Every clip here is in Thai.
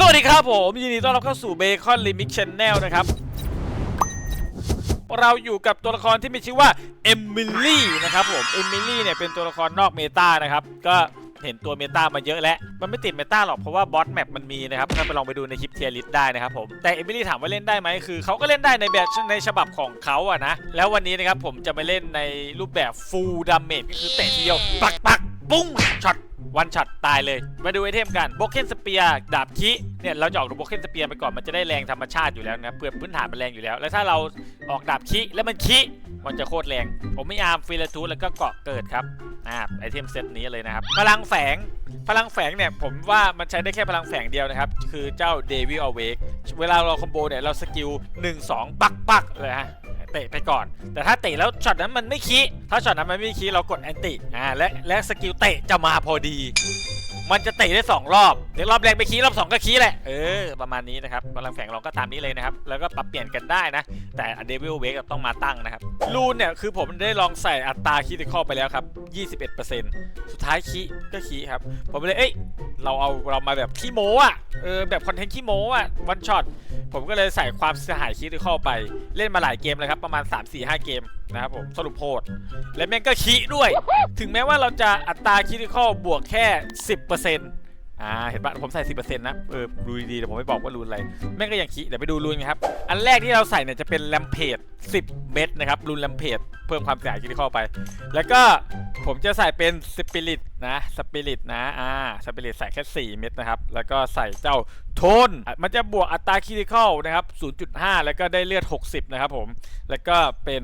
สวัสดีครับผมยินดีต้อนรับเข้าสู่เบคอนลิมิ c ช n แนลนะครับ เราอยู่กับตัวละครที่มีชื่อว่าเอมิลี่นะครับผมเอมิลี่เนี่ยเป็นตัวละครนอกเมตานะครับ ก็เห็นตัวเมตามาเยอะแล้ว มันไม่ติดเมตาหรอกเพราะว่าบอสแมปมันมีนะครับถ้าไปลองไปดูในคลิปเทียริสได้นะครับผม แต่เอมิลี่ถามว่าเล่นได้ไหมคือเขาก็เล่นได้ในแบบในฉบับของเขาอะนะ แล้ววันนี้นะครับผมจะมาเล่นในรูปแบบฟูลดาเมจก็คือเตะทีเดียวปักปักปุ้งช็อต วันช็อตตายเลย มาดูไอเทมกันโบเคนสเปียดาบคิเนี่ยเราจะออกโบเคนสเปียไปก่อนมันจะได้แรงธรรมชาติอยู่แล้วนะครับเพื่อพื้นฐานมันแรงอยู่แล้ว แล้วถ้าเราออกดาบคิแล้วมันคิมันจะโคตรแรงผมไม่อาร์มฟิลทูแล้วก็เกาะเกิดครับอ่าไอเทมเซตนี้เลยนะครับพลังแฝงพลังแฝงเนี่ยผมว่ามันใช้ได้แค่พลังแฝงเดียวนะครับคือเจ้าเดวิลอเวกเวลาเราคอมโบเนี่ยเราสกิล1 2 ปักปักเลยฮะ ตะไปก่อน แต่ถ้าเตะแล้วช็อตนั้นมันไม่คีถ้าช็อตนั้นมันไม่คีเรากดแอนติอ่าและและสกิลเตะจะมาพอดี มันจะเตะได้ 2 รอบเดี๋ยวรอบแรกไปคีรอบ2ก็คีแหละเออประมาณนี้นะครับพลังแฝงเราก็ตามนี้เลยนะครับ แล้วก็ปรับเปลี่ยนกันได้นะ แต่เดวิลเวกต้องมาตั้งนะครับรูนเนี่ยคือผมได้ลองใส่อัตราคีติคอไปแล้วครับ 21%สุดท้ายคีก็คีครับ ผมเลยเอ้ยเราเอาเรามาแบบขี้โม้อะเออแบบคอนเทนต์ขี้โม้อะวันช็อตผมก็เลยใส่ความเสียหายคีติคอไปเล่นมาหลายเกมเลยครับประมาณ 3 4 5 เกม นะครับผมสรุปโหดและแม่งก็คีด้วย ถึงแม้ว่าเราจะอัตราคีติคอบวกแค่ 10%อ่าเห็นปะผมใส่ 10%นะเออดูดีๆแต่ผมไม่บอกว่ารูนอะไรแม่งก็ยังคีเดี๋ยวไปดูรูนกันครับ อันแรกที่เราใส่เนี่ยจะเป็นแลมเพจ10 เม็ดนะครับรูนแลมเพจเพิ่มความเสียหายคีติคอไป แล้วก็ผมจะใส่เป็นสปิริตนะสปิริตนะอ่าสปิริตใส่แค่ 4 เม็ดนะครับ แล้วก็ใส่เจ้าโทนอะมันจะบวกอัตราคีติคอลนะครับ 0.5 แล้วก็ได้เลือด 60 นะครับผมแล้วก็เป็น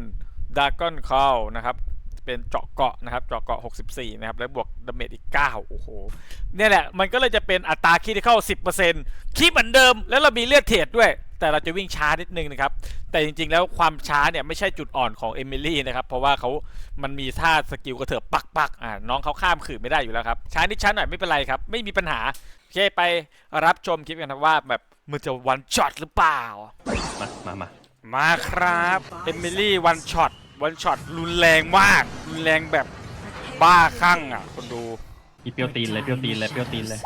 ดากอนคอลนะครับเป็นเจาะเกาะนะครับเจาะเกาะ 64 นะครับ แล้วบวกดาเมจอีก 9 โอ้โห เนี่ยแหละ มันก็เลยจะเป็นอัตราคีติคอล10%คีเหมือนเดิม แล้วเรามีเลือดเทรดด้วย แต่เราจะวิ่งช้านิดนึงนะครับ แต่จริงๆ แล้วความช้าเนี่ยไม่ใช่จุดอ่อนของเอมิลี่นะครับ เพราะว่าเขามันมีท่าสกิลกระเถิบปักปักๆอ่าน้องเขาข้ามขืนไม่ได้อยู่แล้วครับ ช้านิดช้าหน่อยไม่เป็นไรครับ ไม่มีปัญหา โอเค ไปรับชมคลิปกันนะว่าแบบมันจะวันช็อตหรือเปล่า มา มา มา มาครับ เอมิลี่วันช็อต วันช็อตรุนแรงมาก รุนแรงแบบบ้าคลั่งอะ คนดูอีเปรียวตีนเลยเปรียวตีนเลยเปรียวตีนเลย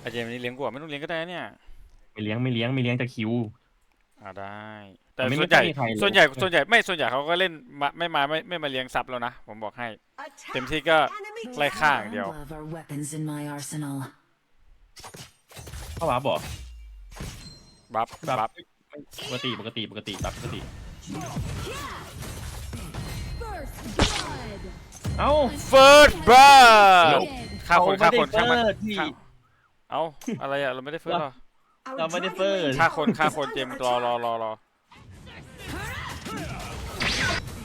ไอเจมส์นี่เลี้ยงกูอะไม่ต้องเลี้ยงก็ได้เนี่ย ไม่เลี้ยงไม่เลี้ยงไม่เลี้ยงจะคิว อ่าได้ แต่ไม่ส่วนใหญ่ไม่มีใครเลย ส่วนใหญ่ส่วนใหญ่ไม่ส่วนใหญ่เขาก็เล่นมาไม่มาไม่ไม่มาเลี้ยงซับแล้วนะ ผมบอกให้ เต็มที่ก็ไล่ฆ่าอย่างเดียว Love are weapons in my arsenal. เข้าวาบอกบัฟแบบบัฟปกติปกติปกติแบบปกติ เอ้าเฟิร์สบัฟฆ่าคนฆ่าคนเอฆ่ามันไม่ได้เปิดพี่ฆ่าเอ้าอะไรอะเราไม่ได้เฟิร์สหรอเราไม่ได้เฟิร์สฆ่าคนฆ่าคนเจมส์รอรอรอรอ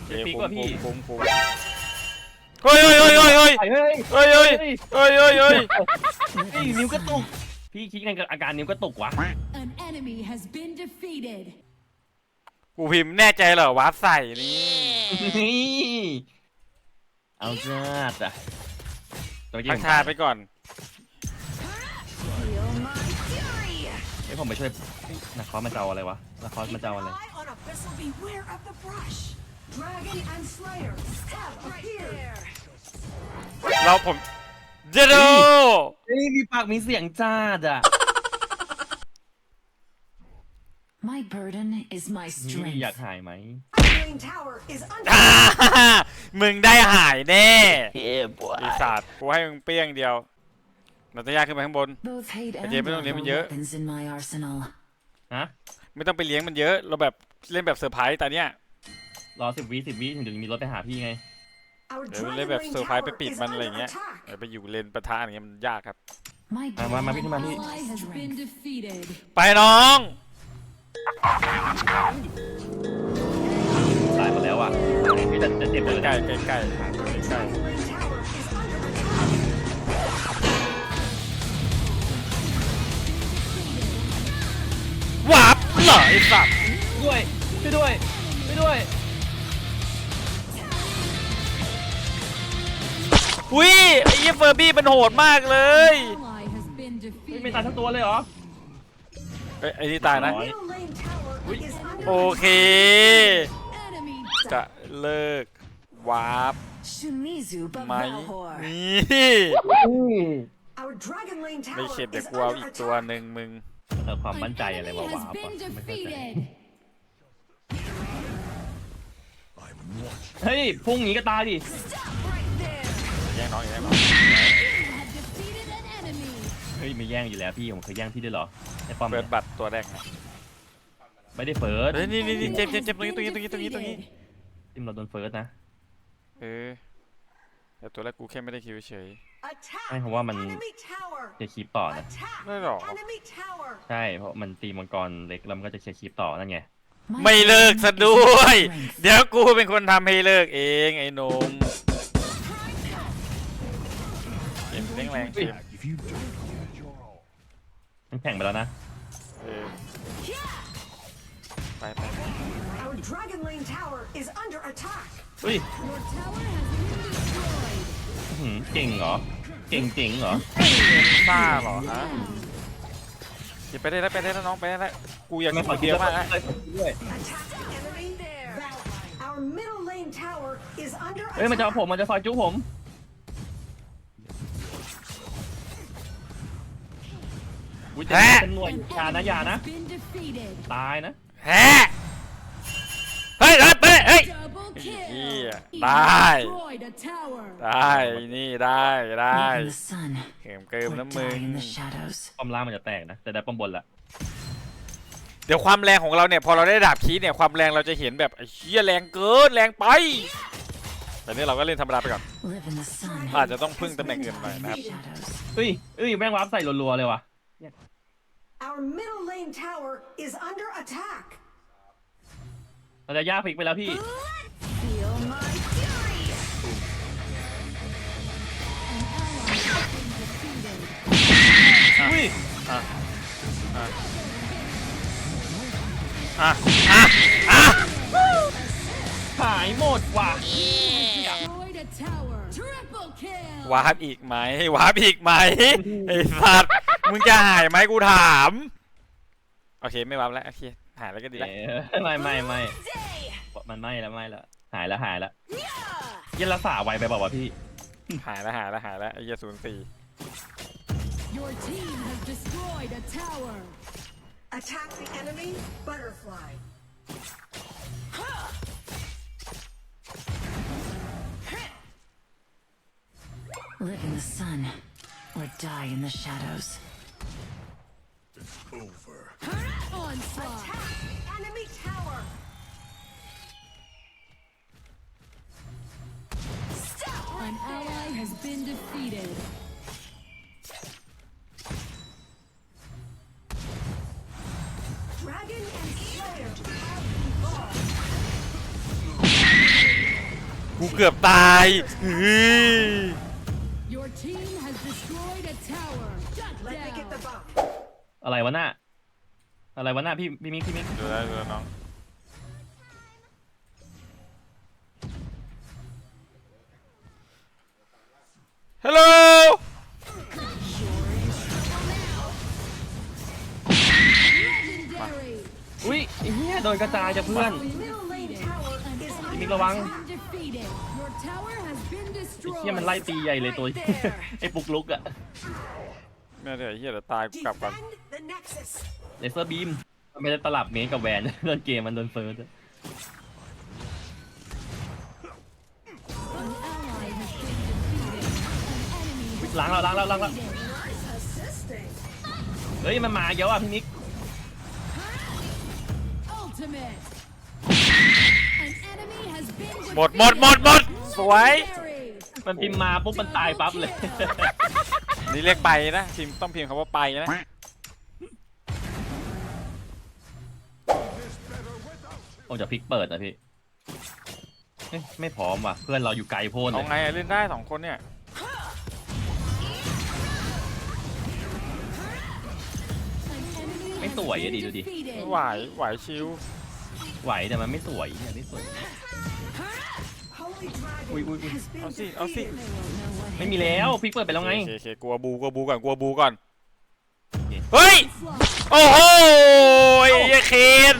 เจมส์คุ้มคุ้มคุ้มคุ้มเฮ้ยเฮ้ยเฮ้ยเฮ้ยเฮ้ยเฮ้ยเฮ้ยเฮ้ยเฮ้ยเฮ้ยเฮ้ยนี่นิ้วกระตุกพี่คิดไงกับอาการนิ้วกระตุกวะ An enemy has been defeated. กูพิมพ์แน่ใจเหรอวาร์ปใส่นี่นี่ เอาจ้าดอะตัวทัยิ่กงทายไปก่อน Feel my fury. ไอ้ยผมไปช่วยนักคอสมันจะเอาอะไรวะนักคอสมันจะเอาอะไร Eye on a vessel, beware of the brush. Dragon and Slayer have appeared. เราผมเจโดเฮ้ยมีปากมีเสียงจ้าดอะ My burden is my นี่อยาก strength. หายไหม Main tower is under อ่ามึงได้หายแน่เฮ้ยบัวปีศาจกูให้มึงเปี้ยงเดียวเราจะยากขึ้นไปข้างบน Both hate and Anh chị biết love không, nếu are mình nhớ- weapons in my arsenal. ฮะไม่ต้องไปเลี้ยงมันเยอะ เราแบบเล่นแบบเซอร์ไพรส์แต่เนี้ย รอสิบวิสิบวิถึงจะมีรถไปหาพี่ไง our เดี๋ยว Dragon เล่นแบบ Lane เซอร์ไพรส์ไป tower ปิด is มันอะไร under เงี้ย attack. เดี๋ยวไปอยู่เลนประทะอย่างเงี้ยมันยากครับ My À, mà- mà biết burden mà is đi. my has been strength. defeated. ไปน้อง ตายหมดแล้วอะพี่จะจะเจ็บเลยใกล้ใกล้ใกล้ใกล้ Lane tower is under attack. วาบเหรอไอ้สัตว์ด้วยช่วยด้วยช่วยด้วยอุ้ยไอ้ยี่เฟอร์บี้มันโหดมากเลย Ally has been ไม่ตาย defeated. ทั้งตัวเลยเหรอ เอ้ยไอ้ที่ตายนะ Middle Lane tower is โอ under เค enemy จะเลิกวาร์ป Shimizu ไหม Bavalhor. นี่ Our Dragon Lane ไม่ tower เข็ดเดี๋ยว is กูเอา under อีกตัว attack. หนึ่งมึงเธอความมั่นใจอะไร An วะ enemy วะ has been ไม่เข้าใจ defeated. เฮ้ยพุ่งหนีก็ตายดิแย่งน้องอย่าแย่งน้อง You have defeated an enemy. เฮ้ยไม่แย่งอยู่แล้วพี่ผมเคยแย่งพี่ด้วยเหรอไอ้ป้อมเปิเนี่ดยบัตรตัวแรกนะไม่ได้เฟิร์สเฮ้ยนี่นี่นี่เจ็บเจ็บเจ็บตรงนี้ตรงนี้ตรงนี้ตรงนี้ตรงนี้ ทีมเราโดนเฟิร์สนะ เออแต่ตัวแรกกูแค่ไม่ได้คิวเฉย Attack! ไม่เพราะว่ามัน Enemy tower! จะคลิปต่อนะ Attack! ไม่หรอก Enemy tower! ใช่ เพราะมันตีมังกรเล็กแล้วมันก็จะเคลียร์คลิปต่อนั่นไง My ไม่เลิก burden ซะ is ด้วย my strength. เดี๋ยวกูเป็นคนทำให้เลิกเองไอ้หนมเกมแรงแรงๆเกมมันแข่งไปแล้วนะ เออไปไป Our Dragon Lane tower is under attack! เฮ้ย Your tower has been destroyed. อื้อหือเก่งเหรอ เก่งจริงเหรอ บ้าเหรอฮะเดี๋ยวไปได้แล้วไปได้แล้วน้องไปได้แล้วกูอยากไม่กินขอเบียร์มากนะด้วย Attack the enemy there! Our middle lane tower is under เฮ้ยมันจะเอา attack! ผมมันจะซอยจุ๊ผม อุ้ยจะเป็นหน่วย An ยานะ enemy ยานะ has been defeated. ตายนะ แฮะเฮ้ยเฮ้ยเฮ้ยเฮ้ย Double kill. Yeah, You bye. destroyed a tower. ได้นี่ได้ได้เข็มเกิมน้ำมึง die in the shadows. ป้อมล่างมันจะแตกนะแต่ได้ป้อมบนละเดี๋ยวความแรงของเราเนี่ยพอเราได้ดาบคีเนี่ยความแรงเราจะเห็นแบบอ้เชี่ยแรงเกินแรงไปแต่นี่เราก็เล่นธรรมดาไปก่อนอาจจะต้องพึ่งตำแหน่งอื่นหน่อยนะครับเฮ้ยเฮ้ยแม่งวาร์ปใส่รัวๆเลยว่ะ Our middle lane tower is under attack! เราจะย่าพลิกไปแล้วพี่ อุ้ยอะอะอะอะหายหมดว่ะ Destroyed a tower. Triple kill. วาร์ปอีกไหมวาร์ปอีกไหมไอ้สัตว์มึงจะหายไหมกูถาม โอเคไม่วาร์ปแล้วโอเคหายแล้วก็ดีแล้ว ไม่ไม่ไม่ Day! มันไม่แล้วไม่แล้ว หายแล้วหายแล้วเย็นละสาไวไปบอกว่าวะพี่ หายแล้วหายแล้วหายแล้วไอ้เหี้ยศูนย์สี่ Your team has destroyed a tower. Attack the enemy, butterfly! Live in the sun or die in the shadows. Onslaught. Has been defeated. Dragon and Slayer have evolved! กูเกือบตายเฮ้ย Your team has destroyed a tower. Shut Let me get the down. buff! อะไรวะหน้า อะไรวะหน้าพี่พี่มิกพี่มิกดูแล้วดูแล้วน้อง ฮัลโหล Legendary. อุ้ยไอ้เหี้ยโดนกระจายจากเพื่อน Middle lane tower is พี่มิก under ระวัง Been defeated. Your tower has been ไอ้ destroyed. เหี้ยมันไล่ตีใหญ่เลยตัว ไอ้ปุกลุกอะแม่เดี๋ยวไอ้เฮียเดี๋ยวตายกูกลับก่อน Defend the Nexus! เลเซอร์บีมมันไม่ได้ตลับเมตรกับแหวนโดนเกมมันโดนเฟิร์ส ล้างแล้วล้างแล้วล้างแล้ว been defeated. Nice assisting! เฮ้ยมันมาเยอะอะพี่มิก Ultimate. An enemy has been หมดหมดหมดหมดสวย Legendary. มันพิมพ์มาปุ๊บมันตายปั๊บเลย นี่เรียกไปนะพิมพ์ต้องพิมพ์คำว่าไปนะผมจะพลิกเปิดนะพี่เอ้ยไม่พร้อมว่ะ เพื่อนเราอยู่ไกลโพ้นเลเอาย ไงอะเล่นได้สองคนเนี่ย ไม่ has สวยอะ been ดิดูดิ defeated. ไหวไหวชิวไหวแต่มันไม่สวยเนี่ยไม่สวย Holy Dragon Ui, ui, ui. has been I'll see, I'll see. defeated! ไม่มีแล้วพลิกเปิดไปแล้วไงโอเคโอเคกลัวบูกลัวบูก่อนกลัวบูก่อนโอเคเฮ้ย Onslaught. โอ้โหไอ้เหี้ยเคน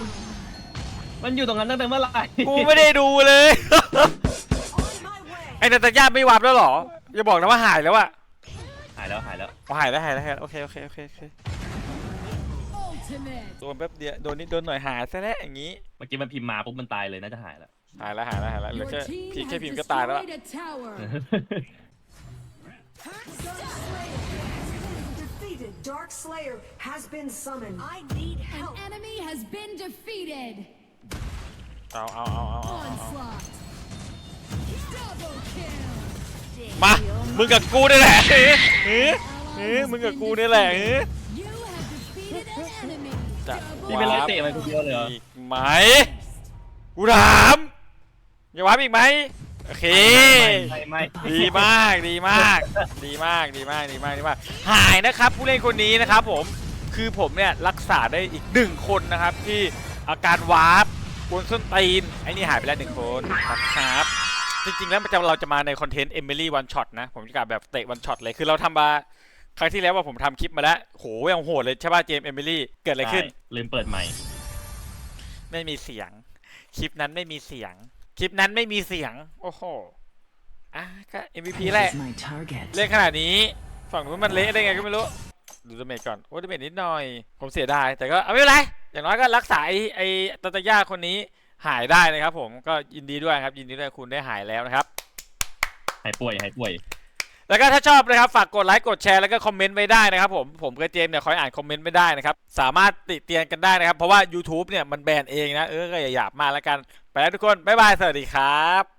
มันอยู่ตรงนั้นตั้งแต่เมื่อไหร่กูไม่ได้ดูเลย On my way! ไอ้นาตาย่าไม่วาร์ปแล้วเหรออย่าบอกนะว่าหายแล้วอะหายแล้วหายแล้วอ๋อหายแล้วหายแล้วหายแล้วโอเคโอเคโอเคโอเค ultimate. โดนแป๊บเดียวโดนนิดโดนหน่อยหายซะแล้วอย่างนี้เมื่อกี้มันพิมพ์มาปุ๊บมันตายเลยน่าจะหายแล้วหายแล้วหายแล้วหายแล้วเหลือ Your แค่ team พี่ has แค่พิมพ์ก็ตายแล้วอะ destroyed a tower. Defeated. Dark Slayer has been summoned. I need An help. enemy has been defeated. เอาเอาเอาเอาเอาเอา Onslaught. Double kill. มามึงกับกูนี่แหละเฮ้ยเฮ้ยเฮ้ยมึงกับกูนี่แหละเฮ้ย จะนี่เป็นไรเตะมันคนเดียวเลยเหรอ อีกไหมกูถามอย่าว้าอีกไหมโอเคไม่ไม่ไม่ดีมากดีมาก ดีมากดีมากดีมากดีมาก หายนะครับผู้เล่นคนนี้นะครับผมคือผมเนี่ยรักษาได้อีกหนึ่งคนนะครับ ที่อาการวาร์ปกวนส้นตีนไอ้นี่หายไปแล้วหนึ่งคนนะครับจริงๆแล้วมันจะเราจะมาในคอนเทนต์เอมิลี่วันช็อตนะ ผมจะกลับแบบเตะวันช็อตเลยคือเราทำมา ครั้งที่แล้วว่าผมทำคลิปมาแล้วโหยังโหดเลยใช่ป่ะเจมส์เอมิลี่ เกิดอะไรขึ้นใช่ลืมเปิดใหม่ ไม่มีเสียง คลิปนั้นไม่มีเสียง คลิปนั้นไม่มีเสียง โอ้โห อะก็ MVP แหละ Who's my target? เล่นขนาดนี้ ฝั่งนู้นมันเละได้ไงก็ไม่รู้ ดูดาเมจก่อน โอ้ดาเมจนิดหน่อย ผมเสียดาย แต่ก็เอาไม่เป็นไร อย่างน้อยก็รักษาไอ้ไอ้ตาตาย่าคนนี้หายได้นะครับผม ก็ยินดีด้วยครับ ยินดีด้วยคุณได้หายแล้วนะครับ หายป่วย หายป่วย แล้วก็ถ้าชอบนะครับฝากกดไลค์กดแชร์แล้วก็คอมเมนต์ไว้ได้นะครับผมผมกับเจมเนี่ยคอยอ่านคอมเมนต์ไม่ได้นะครับสามารถติเตียนกันได้นะครับ เพราะว่า YouTube เนี่ยมันแบนเองนะเออก็อย่าหยาบมากแล้วกัน ไปแล้วทุกคนบ๊ายบายสวัสดีครับ